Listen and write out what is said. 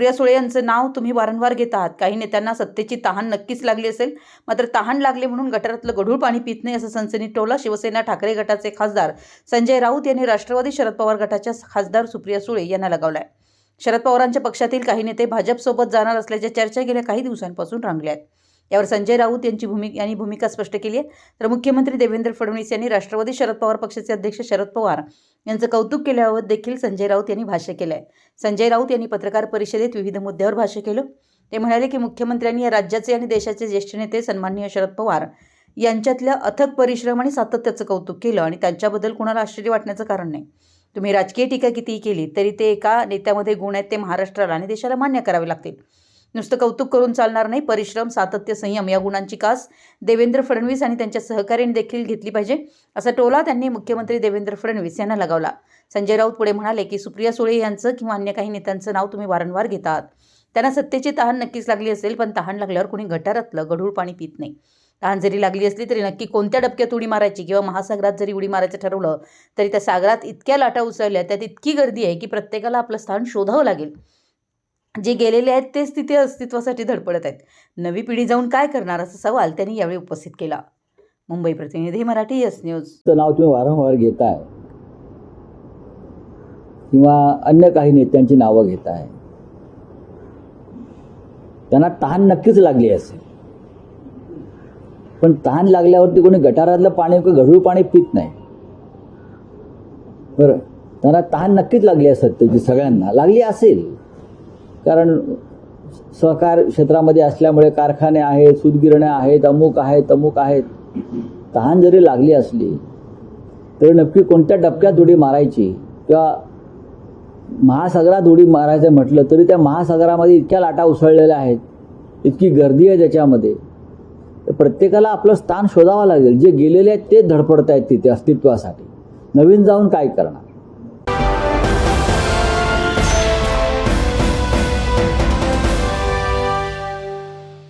सुप्रिया सुळे यांचं नाव तुम्ही वारंवार घेत आहात. काही नेत्यांना सत्तेची तहान नक्कीच लागली असेल. मात्र तहान लागले म्हणून गटारातलं गढूळ पाणी पित नाही असं सनसनी टोला शिवसेना ठाकरे गटाचे खासदार संजय राऊत यांनी राष्ट्रवादी शरद पवार गटाच्या खासदार सुप्रिया सुळे यांना लगावलाय. शरद पवारांच्या पक्षातील काही नेते भाजपसोबत जाणार असल्याच्या चर्चा गेल्या काही दिवसांपासून रंगल्या आहेत यावर संजय राऊत यांची भूमिका यांनी भूमिका स्पष्ट केली आहे. तर मुख्यमंत्री देवेंद्र फडणवीस यांनी राष्ट्रवादी शरद पवार पक्षाचे अध्यक्ष शरद पवार यांचं कौतुक केल्यावर देखील संजय राऊत यांनी भाष्य केलं आहे संजय राऊत यांनी पत्रकार परिषदेत विविध मुद्द्यावर भाष्य केलं. ते म्हणाले की मुख्यमंत्र्यांनी या राज्याचे आणि देशाचे ज्येष्ठ नेते सन्माननीय शरद पवार यांच्यातल्या अथक परिश्रम आणि सातत्याचं कौतुक केलं आणि त्यांच्याबद्दल कुणाला आश्चर्य वाटण्याचं कारण नाही. तुम्ही राजकीय टीका कितीही केली तरी ते एका नेत्यामध्ये गुण आहेत ते महाराष्ट्राला आणि देशाला मान्य करावे लागतील. नुसतं कौतुक करून चालणार नाही परिश्रम सातत्य संयम या गुणांची कास देवेंद्र फडणवीस आणि त्यांच्या सहकार्याने देखील घेतली पाहिजे असा टोला त्यांनी मुख्यमंत्री देवेंद्र फडणवीस यांना लगावला. संजय राऊत पुढे म्हणाले की सुप्रिया सुळे यांचं किंवा अन्य काही नेत्यांचं नाव तुम्ही वारंवार घेतात. त्यांना सत्तेची तहान नक्कीच लागली असेल पण तहान लागल्यावर कोणी गटारातलं गढूळ पाणी पित नाही. तहान जरी लागली असली तरी नक्की कोणत्या डबक्यात उडी मारायची किंवा महासागरात जरी उडी मारायचं ठरवलं तरी त्या सागरात इतक्या लाटा उसळल्या त्यात इतकी गर्दी आहे की प्रत्येकाला आपलं स्थान शोधावं लागेल. जे गेलेले आहेत तेच तिथे अस्तित्वासाठी धडपडत आहेत. नवी पिढी जाऊन काय करणार असा सवाल त्यांनी यावेळी उपस्थित केला. मुंबई प्रतिनिधी मराठी यस न्यूज. नाव तुम्ही वारंवार घेताय. किंवा अन्य काही नेत्यांची नावं घेताय. त्यांना तहान नक्कीच लागली असेल. पण तहान लागल्यावरती कोणी गटारातलं पाणी किंवा गढूळ पाणी पित नाही. बरं त्यांना तहान नक्कीच लागली असेल त्याची सगळ्यांना. लागली असेल. कारण सहकार क्षेत्रामध्ये असल्यामुळे कारखाने आहेत सूतगिरण्या आहेत अमुक आहेत अमुक आहेत. तहान जरी लागली असली तरी नक्की कोणत्या डबक्यात उडी मारायची किंवा महासागरात उडी मारायचं म्हटलं तरी त्या महासागरामध्ये इतक्या लाटा उसळलेल्या आहेत इतकी गर्दी आहे त्याच्यामध्ये. तर प्रत्येकाला आपलं स्थान शोधावं लागेल. जे गेलेले आहेत ते धडपडत आहेत तिथे अस्तित्वासाठी. नवीन जाऊन काय करणार?